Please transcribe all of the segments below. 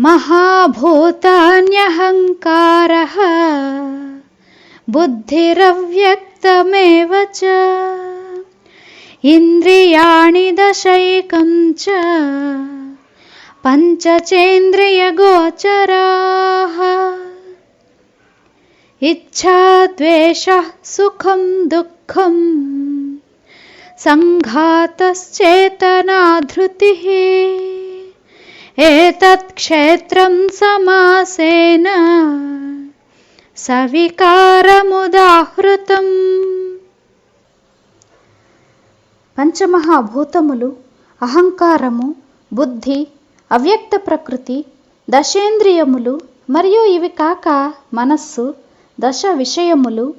महाभूतान्यहङ्कारः बुद्धिरव्यक्तमेव च। इन्द्रियाणि दशैकं च पञ्चचेन्द्रियगोचराः। इच्छा द्वेषः सुखं दुःखम् सङ्घातश्चेतना धृतिः एतत् क्षेत्रं समासेन సవికారముదాహృతం పంచమహాభూతములు అహంకారము బుద్ధి అవ్యక్త ప్రకృతి దశేంద్రియములు మరియు ఇవి కాక మనస్సు దశ విషయములు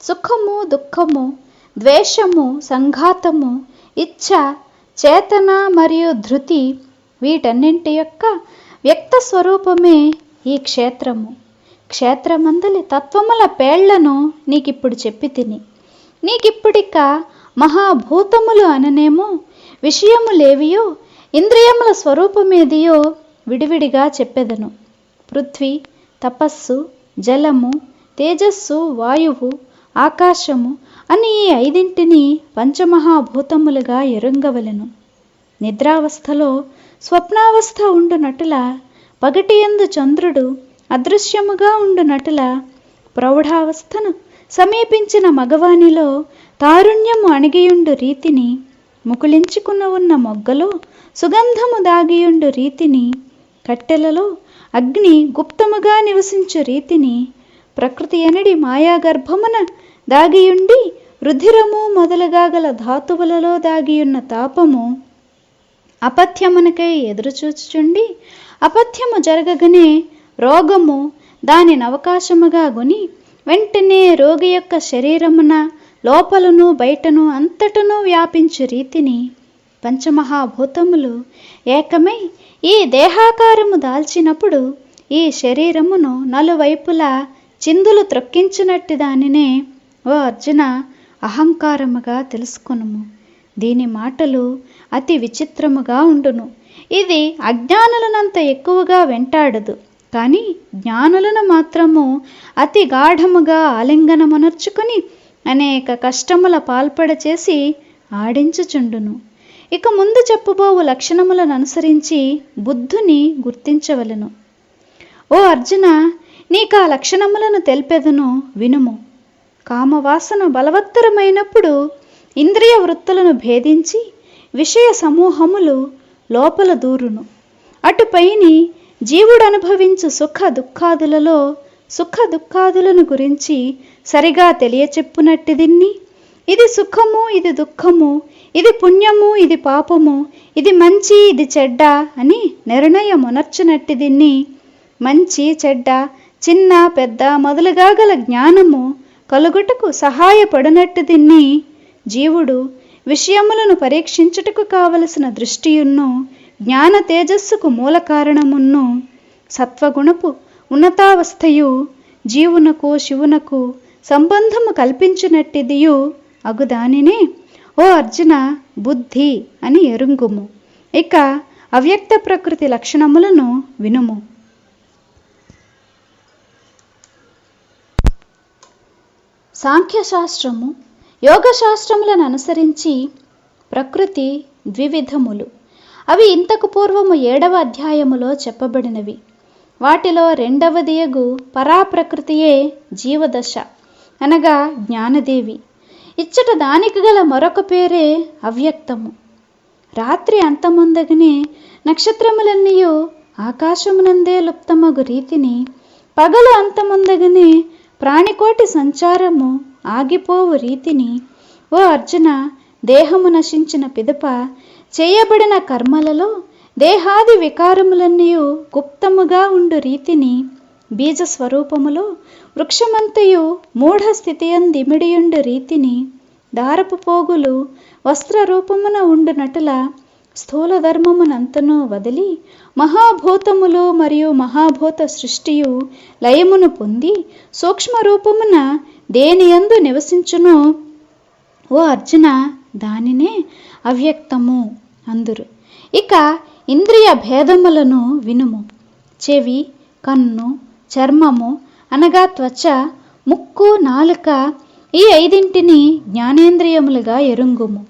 సుఖము దుఃఖము ద్వేషము సంఘాతము ఇచ్ఛ చేతన మరియు ధృతి వీటన్నింటి యొక్క వ్యక్త స్వరూపమే ఈ క్షేత్రము. క్షేత్రమందలి తత్వముల పేళ్ళను నీకిప్పుడు చెప్పి తిని. నీకిప్పుడిక మహాభూతములు అననేమో విషయములేవియో ఇంద్రియముల స్వరూపమేదియో విడివిడిగా చెప్పెదను. పృథ్వీ తపస్సు జలము తేజస్సు వాయువు ఆకాశము అని ఈ ఐదింటిని పంచమహాభూతములుగా ఎరుంగవలెను. నిద్రావస్థలో స్వప్నావస్థ ఉండునటుల పగటియందు చంద్రుడు అదృశ్యముగా ఉండునటుల ప్రౌఢావస్థను సమీపించిన మగవానిలో తారుణ్యము అణిగియుండు రీతిని ముకుళించుకున్న ఉన్న మొగ్గలో సుగంధము దాగియుండు రీతిని కట్టెలలో అగ్ని గుప్తముగా నివసించు రీతిని ప్రకృతి ఎనడి మాయాగర్భమున దాగియుండి రుధిరము మొదలుగా గల ధాతువులలో దాగియున్న తాపము అపథ్యమునకై ఎదురుచూచుచుండి అపథ్యము జరగగనే రోగము దానిని అవకాశముగా గుని వెంటనే రోగి యొక్క శరీరమున లోపలను బయటను అంతటను వ్యాపించు రీతిని పంచమహాభూతములు ఏకమై ఈ దేహాకారము దాల్చినప్పుడు ఈ శరీరమును నలువైపులా చిందులు త్రొక్కించినట్టు దానినే ఓ అర్జున అహంకారముగా తెలుసుకునుము. దీని మాటలు అతి విచిత్రముగా ఉండును. ఇది అజ్ఞానులనంత ఎక్కువగా వెంటాడదు. కానీ జ్ఞానులను మాత్రము అతి గాఢముగా ఆలింగనమునర్చుకుని అనేక కష్టముల పాల్పడ చేసి ఆడించుచుండును. ఇక ముందు చెప్పబోవు లక్షణములను అనుసరించి బుద్ధుని గుర్తించవలను. ఓ అర్జున నీకు ఆ లక్షణములను తెలిపెదను వినుము. కామవాసన బలవత్తరమైనప్పుడు ఇంద్రియ వృత్తులను భేదించి విషయ సమూహములు లోపల దూరును. అటుపైని జీవుడు అనుభవించు సుఖ దుఃఖాదులలో సుఖ దుఃఖాదులను గురించి సరిగా తెలియచెప్పునట్టి దీన్ని ఇది సుఖము ఇది దుఃఖము ఇది పుణ్యము ఇది పాపము ఇది మంచి ఇది చెడ్డ అని నిర్ణయమునర్చునట్టి దీన్ని మంచి చెడ్డ చిన్న పెద్ద మొదలుగా గల జ్ఞానము కలుగుటకు సహాయపడినట్టు దీన్ని జీవుడు విషయములను పరీక్షించుటకు కావలసిన దృష్టియున్ను జ్ఞాన తేజస్సుకు మూల కారణమున్ను సత్వగుణపు ఉన్నతావస్థయు జీవునకు శివునకు సంబంధము కల్పించినట్టిదియు అగుదానినే ఓ అర్జున బుద్ధి అని ఎరుంగుము. ఇక అవ్యక్త ప్రకృతి లక్షణములను వినుము. సాంఖ్యశాస్త్రము యోగ శాస్త్రములను అనుసరించి ప్రకృతి ద్వివిధములు. అవి ఇంతకు పూర్వము ఏడవ అధ్యాయములో చెప్పబడినవి. వాటిలో రెండవదియగు పరాప్రకృతియే జీవదశ అనగా జ్ఞానదేవి. ఇచ్చట దానికి గల మరొక పేరే అవ్యక్తము. రాత్రి అంతముందగనే నక్షత్రములన్నీయు ఆకాశమునందే లుప్తమగు రీతిని పగలు అంతముందగనే ప్రాణికోటి సంచారము ఆగిపోవు రీతిని. ఓ అర్జున దేహము నశించిన పిదప చేయబడిన కర్మలలో దేహాది వికారములన్నీ గుప్తముగా ఉండు రీతిని. బీజ స్వరూపములో వృక్షమంతయు మూఢ స్థితియందిమిడియుండు రీతిని. దారపు పోగులు వస్త్ర రూపమున ఉండునటుల స్థూల ధర్మమునంతను వదిలి మహాభూతములు మరియు మహాభూత సృష్టియు లయమును పొంది సూక్ష్మ రూపమున దేనియందు నివసించును? ఓ అర్జున దానినే అవ్యక్తము అందురు. ఇక ఇంద్రియ భేదములను వినుము. చెవి కన్ను చర్మము అనగా త్వచ ముక్కు నాలుక ఈ ఐదింటిని జ్ఞానేంద్రియములుగా ఎరుంగుము.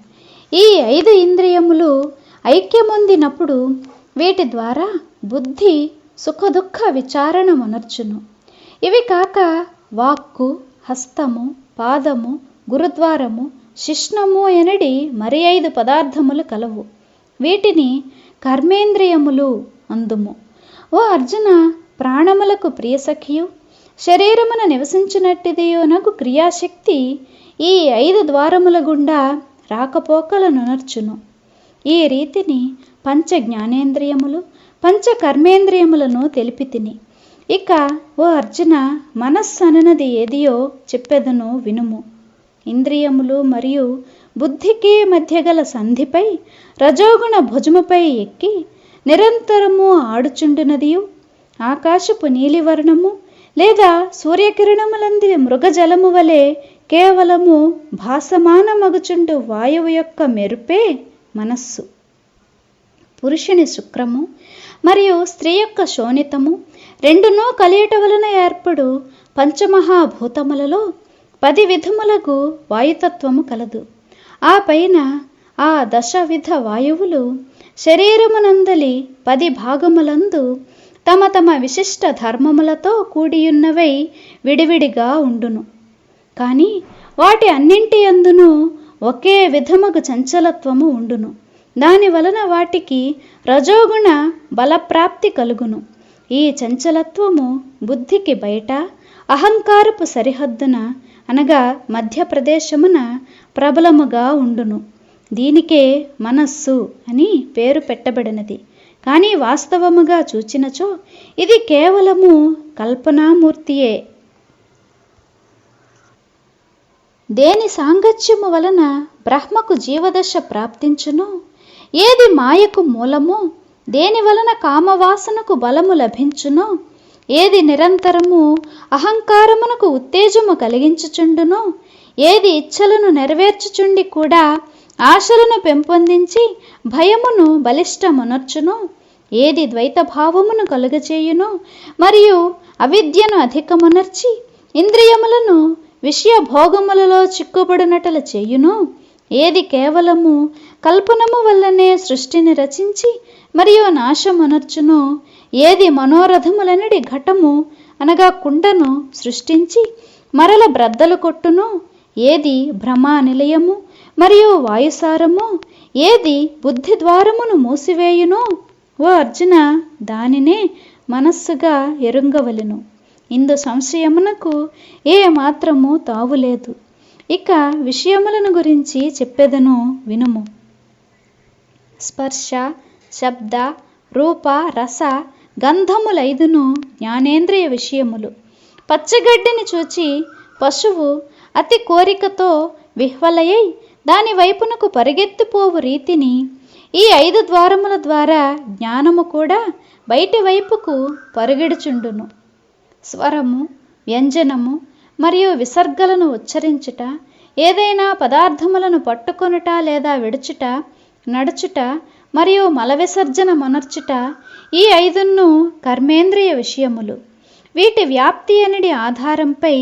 ఈ ఐదు ఇంద్రియములు ఐక్యమొందినప్పుడు వీటి ద్వారా బుద్ధి సుఖదుఖ విచారణ మనర్చును. ఇవి కాక వాక్కు హస్తము పాదము గురుద్వారము శిష్ణము ఎనడి మరి ఐదు పదార్థములు కలవు. వీటిని కర్మేంద్రియములు అందుము. ఓ అర్జున ప్రాణములకు ప్రియసఖియు శరీరమున నివసించినట్టిదియోనగు క్రియాశక్తి ఈ ఐదు ద్వారముల గుండా రాకపోకలను నర్చును. ఈ రీతిని పంచ జ్ఞానేంద్రియములు పంచ కర్మేంద్రియములను తెలిపి తిని. ఇక ఓ అర్జున మనస్సు అననది ఏదియో చెప్పెదను వినుము. ఇంద్రియములు మరియు బుద్ధికి మధ్య గల సంధిపై రజోగుణ భుజముపై ఎక్కి నిరంతరము ఆడుచుండునదియు. ఆకాశపు నీలివర్ణము లేదా సూర్యకిరణములంది మృగజలము వలె కేవలము భాసమానమగుచుండు వాయువు యొక్క మెరుపే మనస్సు. పురుషుని శుక్రము మరియు స్త్రీ యొక్క శోణితము రెండునూ కలియట వలన ఏర్పడు పంచమహాభూతములలో పది విధములకు వాయుతత్వము కలదు. ఆ పైన ఆ దశవిధ వాయువులు శరీరమునందలి పది భాగములందు తమ తమ విశిష్ట ధర్మములతో కూడియున్నవై విడివిడిగా ఉండును. కానీ వాటి అన్నింటి అందును ఒకే విధముగు చంచలత్వము ఉండును. దాని వలన వాటికి రజోగుణ బలప్రాప్తి కలుగును. ఈ చంచలత్వము బుద్ధికి బయట అహంకారపు సరిహద్దున అనగా మధ్యప్రదేశమున ప్రబలముగా ఉండును. దీనికే మనస్సు అని పేరు పెట్టబడినది. కానీ వాస్తవముగా చూచినచో ఇది కేవలము కల్పనామూర్తియే. దేని సాంగత్యము వలన బ్రహ్మకు జీవదశ ప్రాప్తించునో? ఏది మాయకు మూలమో దేని వలన కామవాసనకు బలము లభించునో ఏది నిరంతరము అహంకారమునకు ఉత్తేజము కలిగించుచుండునో ఏది ఇచ్చలను నెరవేర్చుచుండి కూడా ఆశలను పెంపొందించి భయమును బలిష్టమునర్చునో ఏది ద్వైత భావమును కలుగచేయునో మరియు అవిద్యను అధికమునర్చి ఇంద్రియములను విషయ భోగములలో చిక్కుబడినట్లు చేయును ఏది కేవలము కల్పనము వల్లనే సృష్టిని రచించి మరియు నాశమనర్చును. ఏది మనోరథములనడి ఘటము అనగా కుండను సృష్టించి మరల బ్రద్దలు కొట్టును. ఏది భ్రమా నిలయము మరియు వాయుసారము ఏది బుద్ధి ద్వారమును మూసివేయునో. ఓ అర్జున దానినే మనస్సుగా ఎరుంగవలెను. ఇందు సంశయమునకు ఏ మాత్రము తావులేదు. ఇక విషయములను గురించి చెప్పెదను వినుము. స్పర్శ శబ్ద రూప రస గంధములైదును జ్ఞానేంద్రియ విషయములు. పచ్చగడ్డిని చూచి పశువు అతి కోరికతో విహ్వలయ్యి దాని వైపునకు పరిగెత్తిపోవు రీతిని ఈ ఐదు ద్వారముల ద్వారా జ్ఞానము కూడా బయటి వైపుకు పరుగెడుచుండును. స్వరము వ్యంజనము మరియు విసర్గలను ఉచ్చరించుట ఏదైనా పదార్థములను పట్టుకొనుట లేదా విడుచుట నడుచుట మరియు మల విసర్జన మొనర్చుట ఈ ఐదును కర్మేంద్రియ విషయములు. వీటి వ్యాప్తి అనేది ఆధారంపై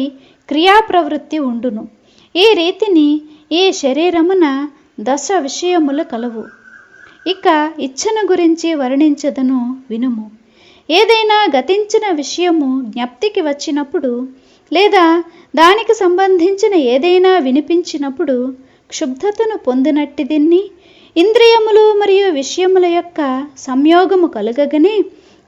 క్రియా ప్రవృత్తి ఉండును. ఈ రీతిని ఈ శరీరమున దశ విషయములు కలవు. ఇక ఇచ్చను గురించి వర్ణించదను వినుము. ఏదైనా గతించిన విషయము జ్ఞప్తికి వచ్చినప్పుడు లేదా దానికి సంబంధించిన ఏదైనా వినిపించినప్పుడు క్షుబ్ధతను పొందినట్టి దీన్ని ఇంద్రియములు మరియు విషయముల యొక్క సంయోగము కలుగగనే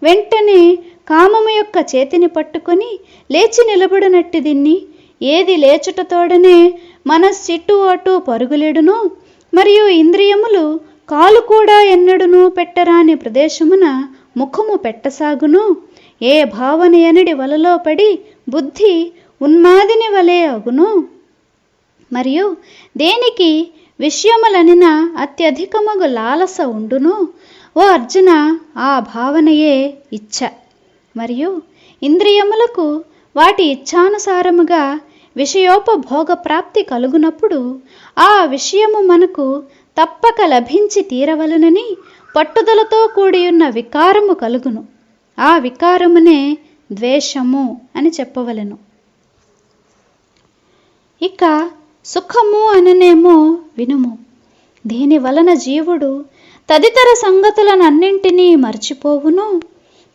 వెంటనే కామము యొక్క చేతిని పట్టుకొని లేచి నిలబడినట్టు దీన్ని ఏది లేచుటతోడనే మనస్సిటు అటు పరుగులేడునో మరియు ఇంద్రియములు కాలు కూడా ఎన్నడును పెట్టరాని ప్రదేశమున ముఖము పెట్టసాగును ఏ భావన ఎనడి వలలో పడి బుద్ధి ఉన్మాదిని వలె అగును మరియు దేనికి విషయములనిన అత్యధికమగు లాలస ఉండును? ఓ అర్జున ఆ భావనయే ఇచ్ఛ మరియు ఇంద్రియములకు వాటి ఇచ్ఛానుసారముగా విషయోపభోగ ప్రాప్తి కలుగునప్పుడు ఆ విషయము మనకు తప్పక లభించి తీరవలనని పట్టుదలతో కూడియున్న వికారము కలుగును. ఆ వికారమునే ద్వేషము అని చెప్పవలెను. ఇక సుఖము అననేమో వినుము. దీని వలన జీవుడు తదితర సంగతులనన్నింటినీ మర్చిపోవును.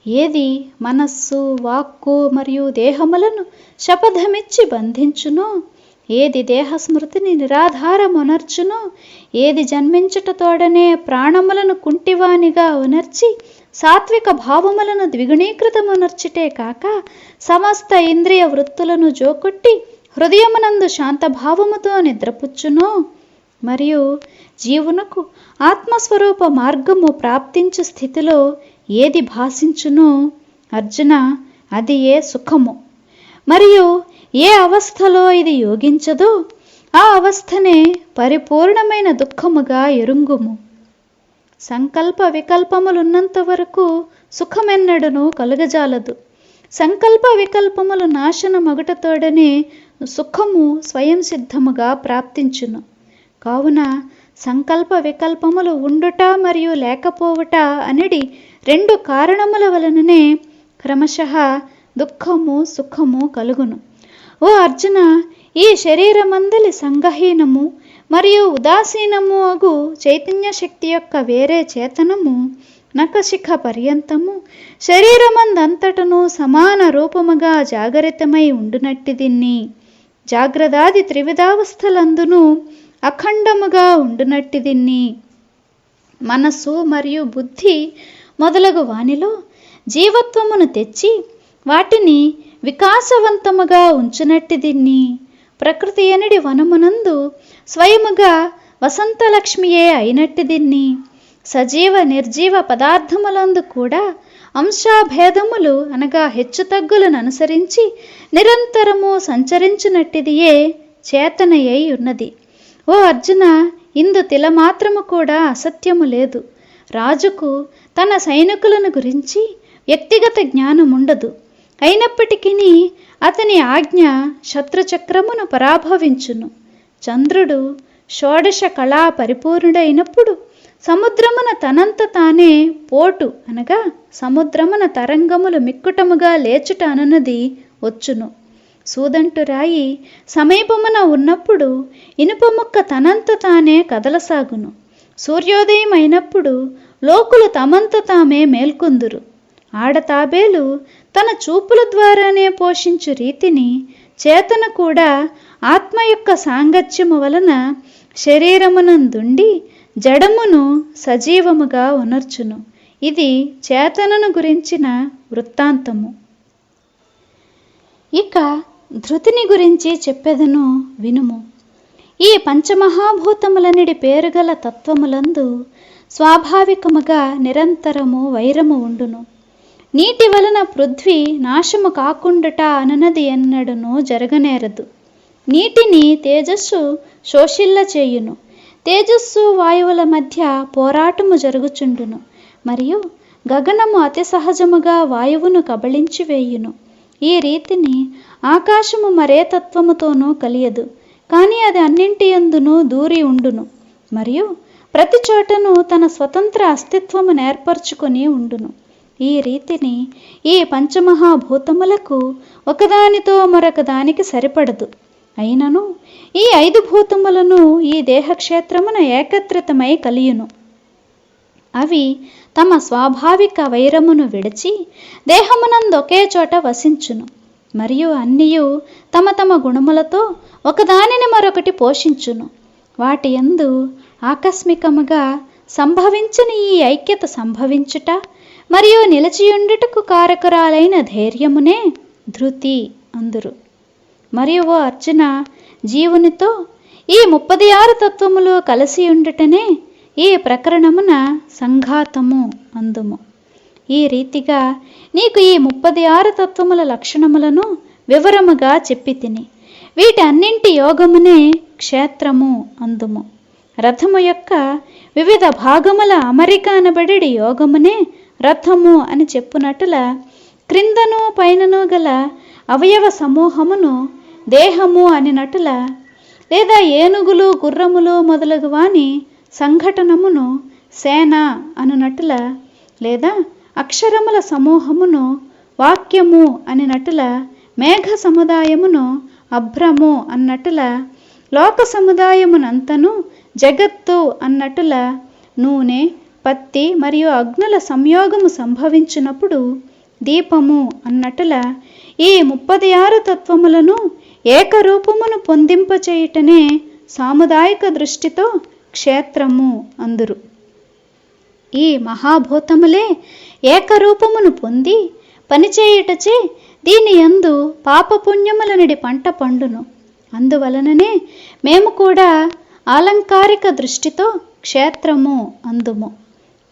ఏది మనస్సు వాక్కు మరియు దేహములను శపథమిచ్చి బంధించునో? ఏది దేహ స్మృతిని నిరాధారమునర్చునో? ఏది జన్మించుటతోడనే ప్రాణములను కుంటివానిగా ఉనర్చి సాత్విక భావములను ద్విగుణీకృతమునర్చుటే కాక సమస్త ఇంద్రియ వృత్తులను జోకొట్టి హృదయమునందు శాంతభావముతో నిద్రపుచ్చునో. మరియు జీవునకు ఆత్మస్వరూప మార్గము ప్రాప్తించు స్థితిలో ఏది భాషించునో అర్జున అది ఏ సుఖము? మరియు ఏ అవస్థలో ఇది యోగించదో? ఆ అవస్థనే పరిపూర్ణమైన దుఃఖముగా ఎరుంగుము. సంకల్ప వికల్పములున్నంత వరకు సుఖమెన్నడను కలుగజాలదు. సంకల్ప వికల్పములు నాశనమగుటతోడనే సుఖము స్వయం సిద్ధముగా ప్రాప్తించును. కావున సంకల్ప వికల్పములు ఉండుట మరియు లేకపోవుట అనేది రెండు కారణముల వలననే క్రమశః దుఃఖము సుఖము కలుగును. ఓ అర్జున ఈ శరీరమందలి సంగహీనము మరియు ఉదాసీనము అగు చైతన్య శక్తి యొక్క వేరే చేతనము నఖశిఖ పర్యంతము శరీరమందంతటను సమాన రూపముగా జాగరితమై ఉండునట్టి దీన్ని జాగ్రదాది త్రివిధావస్థలందును అఖండముగా ఉండునట్టి దీన్ని. మనస్సు మరియు బుద్ధి మొదలగు వానిలో జీవత్వమును తెచ్చి వాటిని వికాసవంతముగా ఉంచునట్టి దీన్ని. ప్రకృతి ఎనడి వనమునందు స్వయముగా వసంతలక్ష్మియే అయినట్టి దీన్ని. సజీవ నిర్జీవ పదార్థములందు కూడా అంశాభేదములు అనగా హెచ్చుతగ్గులను అనుసరించి నిరంతరము సంచరించినట్టిదియే చేతనయ్యై ఉన్నది. ఓ అర్జున ఇందు తిలమాత్రము కూడా అసత్యము లేదు. రాజుకు తన సైనికులను గురించి వ్యక్తిగత జ్ఞానం ఉండదు అయినప్పటికీ అతని ఆజ్ఞ శత్రుచక్రమును పరాభవించును. చంద్రుడు షోడశ కళా పరిపూర్ణుడైనప్పుడు సముద్రమున తనంత తానే పోటు అనగా సముద్రమున తరంగములు మిక్కుటముగా లేచుట అనున్నది వచ్చును. సూదంటు రాయి సమీపమున ఉన్నప్పుడు ఇనుప ముక్క తనంత తానే కదలసాగును. సూర్యోదయం అయినప్పుడు లోకులు తమంత తామే మేల్కొందురు. ఆడతాబేలు తన చూపుల ద్వారానే పోషించు రీతిని చేతన కూడా ఆత్మ యొక్క సాంగత్యము వలన శరీరమునందుండి జడమును సజీవముగా ఉనర్చును. ఇది చేతనను గురించిన వృత్తాంతము. ఇక ధృతిని గురించి చెప్పెదను వినుము. ఈ పంచమహాభూతములనిడి పేరుగల తత్వములందు స్వాభావికముగా నిరంతరము వైరము ఉండును. నీటి వలన పృథ్వీ నాశము కాకుండుట అనునది ఎన్నడను జరగనేరదు. నీటిని తేజస్సు శోషిల్ల చేయును తేజస్సు వాయువుల మధ్య పోరాటము జరుగుచుండును మరియు గగనము అతి సహజముగా వాయువును కబళించి వేయును. ఈ రీతిని ఆకాశము మరే తత్వముతోనూ కలియదు కానీ అది అన్నింటి ఎందును దూరి ఉండును మరియు ప్రతి చోటను తన స్వతంత్ర అస్తిత్వము నేర్పరచుకొని ఉండును. ఈ రీతిని ఈ పంచమహాభూతములకు ఒకదానితో మరొక దానికి సరిపడదు. అయినను? ఈ ఐదు భూతములను ఈ దేహక్షేత్రమున ఏకత్రితమై కలియును. అవి తమ స్వాభావిక వైరమును విడిచి దేహమునందు ఒకే చోట వసించును. మరియు అన్నియు తమ తమ గుణములతో ఒకదానిని మరొకటి పోషించును. వాటి యందు ఆకస్మికముగా సంభవించని ఈ ఐక్యత సంభవించుట మరియు నిలిచియుండుటకు కారకురాలైన ధైర్యమునే ధృతి అందురు. మరియు ఓ అర్జున జీవునితో ఈ ముప్పది ఆరు తత్వములు కలిసి ఉండుటనే ఈ ప్రకరణమున సంఘాతము అందుము. ఈ రీతిగా నీకు ఈ ముప్పది ఆరు తత్వముల లక్షణములను వివరముగా చెప్పి తిని వీటన్నింటి యోగమునే క్షేత్రము అందుము. రథము యొక్క వివిధ భాగముల అమరిక అనబడి యోగమునే రథము అని చెప్పునట్ల క్రిందను పైనను గల అవయవ సమూహమును దేహము అనినటుల లేదా ఏనుగులు గుర్రములు మొదలగు వాని సంఘటనమును సేన అనునట్టుల లేదా అక్షరముల సమూహమును వాక్యము అని నటుల మేఘ సముదాయమును అభ్రము అన్నటుల లోక సముదాయమునంతను జగత్తు అన్నటుల నూనె పత్తి మరియు అగ్నుల సంయోగము సంభవించినప్పుడు దీపము అన్నటుల ఈ ముప్పది ఆరు తత్వములను ఏకరూపమును పొందింపచేయుటనే సాముదాయిక దృష్టితో క్షేత్రము అందురు. ఈ మహాభూతములే ఏకరూపమును పొంది పనిచేయుటచే దీని యందు పాపపుణ్యములనడి పంట పండును. అందువలననే మేము కూడా ఆలంకారిక దృష్టితో క్షేత్రము అందుము.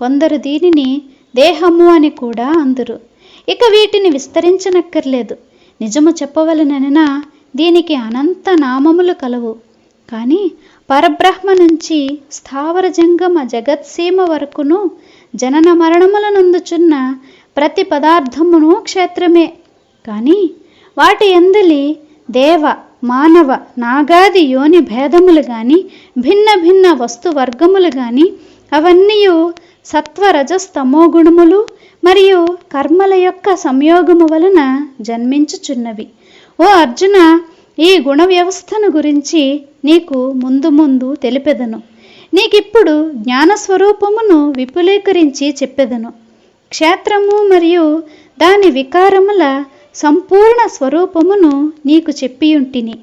కొందరు దీనిని దేహము అని కూడా అందురు. ఇక వీటిని విస్తరించనక్కర్లేదు. నిజము చెప్పవలనన దీనికి అనంత నామములు కలవు. కానీ పరబ్రహ్మ నుంచి స్థావర జంగమ జగత్సీమ వరకును జనన మరణములనందుచున్న ప్రతి పదార్థమును క్షేత్రమే. కానీ వాటి ఎందలి దేవ మానవ నాగాది యోని భేదములు గాని భిన్న భిన్న వస్తు వర్గములు గాని అవన్నీ సత్వరజస్తమో గుణములు మరియు కర్మల యొక్క సంయోగము వలన జన్మించుచున్నవి. ఓ అర్జున ఈ గుణ వ్యవస్థను గురించి నీకు ముందు ముందు తెలిపెదను. నీకిప్పుడు జ్ఞానస్వరూపమును విపులీకరించి చెప్పెదను. క్షేత్రము మరియు దాని వికారముల సంపూర్ణ స్వరూపమును నీకు చెప్పియుంటిని.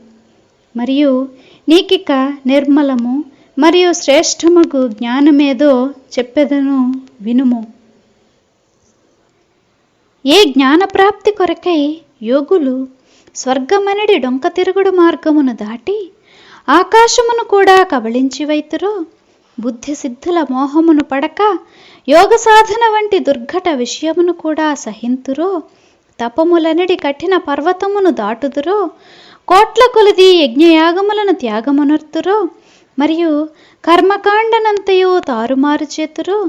మరియు నీకిక నిర్మలము మరియు శ్రేష్టముకు జ్ఞానమేదో చెప్పెదను వినుము. ఏ జ్ఞానప్రాప్తి కొరకై యోగులు స్వర్గమనడి డొంక తిరుగుడు మార్గమును దాటి ఆకాశమును కూడా కబళించి వైతురో బుద్ధి సిద్ధుల మోహమును పడక యోగ సాధన వంటి దుర్ఘట విషయమును కూడా సహింతురో తపములనడి కఠిన పర్వతమును దాటుదురో కోట్ల కొలిది యజ్ఞయాగములను త్యాగమునర్తురో మరియు కర్మకాండనంతయు తారుమారు చేతురో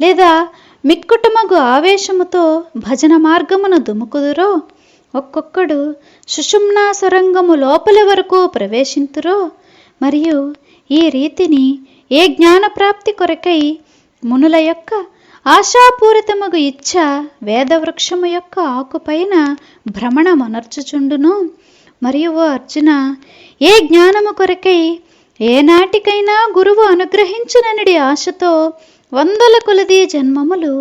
లేదా మిక్కుటమగు ఆవేశముతో భజన మార్గమును దుముకుదురో ఒక్కొక్కడు సుషుమ్నా సొరంగము లోపలి వరకు ప్రవేశింతురో మరియు ఈ రీతిని ఏ జ్ఞానప్రాప్తి కొరకై మునుల యొక్క ఆశాపూరితమగు ఇచ్ఛ వేదవృక్షము యొక్క ఆకుపైన భ్రమణమనర్చుచుండును. మరియు ఓ అర్జున ఏ జ్ఞానము కొరకై ఏనాటికైనా గురువు అనుగ్రహించననిడి ఆశతో వందల కొలది జన్మములు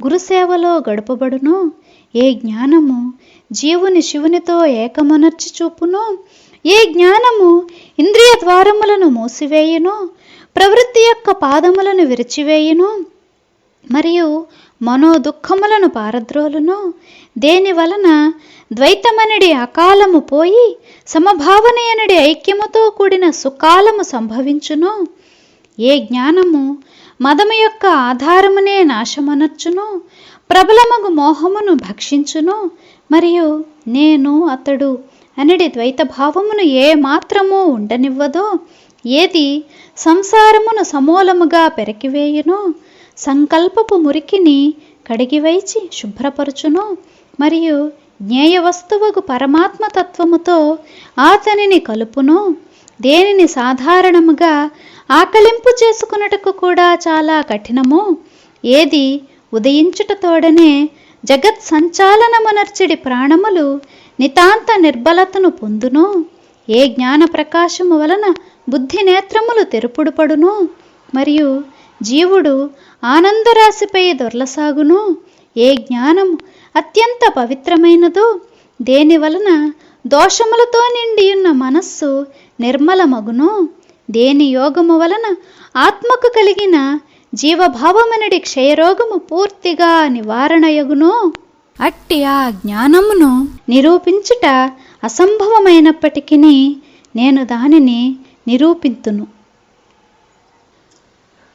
గురుసేవలో గడపబడును. ఏ జ్ఞానము జీవుని శివునితో ఏకమనర్చి చూపును. ఏ జ్ఞానము ఇంద్రియ ద్వారములను మూసివేయును? ప్రవృత్తి యొక్క పాదములను విరిచివేయును? మరియు మనో దుఃఖములను పారద్రోలును? దేని వలన ద్వైతమనడి అకాలము పోయి సమభావనయనడి ఐక్యముతో కూడిన సుకాలము సంభవించును? ఏ జ్ఞానము మదము యొక్క ఆధారమునే నాశమనర్చును? ప్రబలమగు మోహమును భక్షించును? మరియు నేను అతడు అనడి ద్వైత భావమును ఏ మాత్రము ఉండనివ్వదో ఏది సంసారమును సమూలముగా పెరకివేయును సంకల్పపు మురికిని కడిగివైచి శుభ్రపరచునో మరియు జ్ఞేయ వస్తువుకు పరమాత్మ తత్వముతో అతనిని కలుపును. దేనిని సాధారణముగా ఆకలింపు చేసుకున్నటకు కూడా చాలా కఠినము. ఏది ఉదయించుటతోడనే జగత్ సంచాలనమునర్చిడి ప్రాణములు నితాంత నిర్బలతను పొందును. ఏ జ్ఞాన ప్రకాశము వలన బుద్ధి నేత్రములు తెరుపుడు పడునో మరియు జీవుడు ఆనందరాశిపై దొర్లసాగును. ఏ జ్ఞానము అత్యంత పవిత్రమైనదో దేని వలన దోషములతో నిండియున్న మనస్సు నిర్మలమగును. దేని యోగము వలన ఆత్మకు కలిగిన జీవభావమనడి క్షయరోగము పూర్తిగా నివారణయగును. అట్టి ఆ జ్ఞానమును నిరూపించుట అసంభవమైనప్పటికీ నేను దానిని నిరూపింతును.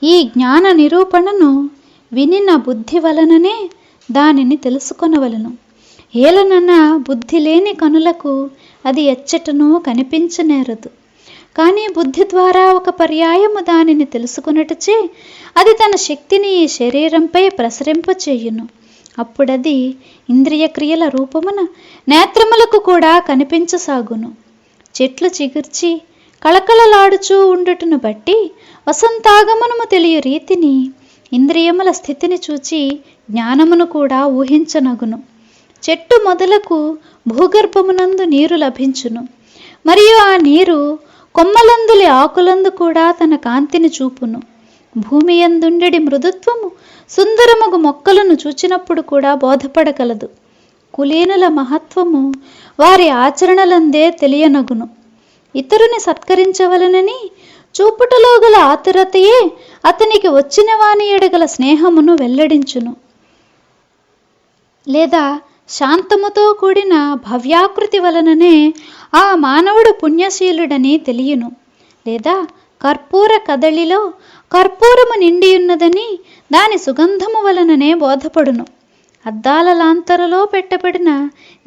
ఈ జ్ఞాన నిరూపణను వినిన బుద్ధి వలననే దానిని తెలుసుకొనవలను. ఏలనన్న బుద్ధి లేని కనులకు అది ఎచ్చటనూ కనిపించనేరదు. కానీ బుద్ధి ద్వారా ఒక పర్యాయము దానిని తెలుసుకున్నటచే అది తన శక్తిని ఈ శరీరంపై ప్రసరింపచేయును. అప్పుడది ఇంద్రియ క్రియల రూపమున నేత్రములకు కూడా కనిపించసాగును. చెట్లు చిగుర్చి కళకళలాడుచూ ఉండుటను బట్టి వసంతాగమనము తెలియ రీతిని ఇంద్రియముల స్థితిని చూచి జ్ఞానమును కూడా ఊహించనగును. చెట్టు మొదలకు భూగర్భమునందు నీరు లభించును. మరియు ఆ నీరు కొమ్మలందులి ఆకులందు కూడా తన కాంతిని చూపును. భూమి యందుండెడి మృదుత్వము సుందరముగు మొక్కలను చూచినప్పుడు కూడా బోధపడగలదు. కులీనుల మహత్వము వారి ఆచరణలందే తెలియనగును. ఇతరుని సత్కరించవలనని చూపుటలో గల ఆతురతయే అతనికి వచ్చిన వాని ఎడగల స్నేహమును వెల్లడించును. లేదా శాంతముతో కూడిన భవ్యాకృతి వలననే ఆ మానవుడు పుణ్యశీలుడని తెలియను. లేదా కర్పూర కదలిలో కర్పూరము నిండియున్నదని దాని సుగంధము వలననే బోధపడును. అద్దాల లాంతరలో పెట్టబడిన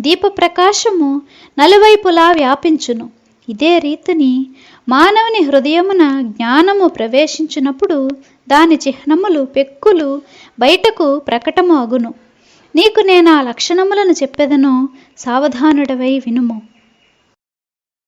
దీపప్రకాశము నలువైపులా వ్యాపించును. ఇదే రీతిని మానవుని హృదయమున జ్ఞానము ప్రవేశించినప్పుడు దాని చిహ్నములు పెక్కులు బయటకు ప్రకటము అగును నీకు నేను ఆ లక్షణములను చెప్పెదను సావధానుడవై వినుము.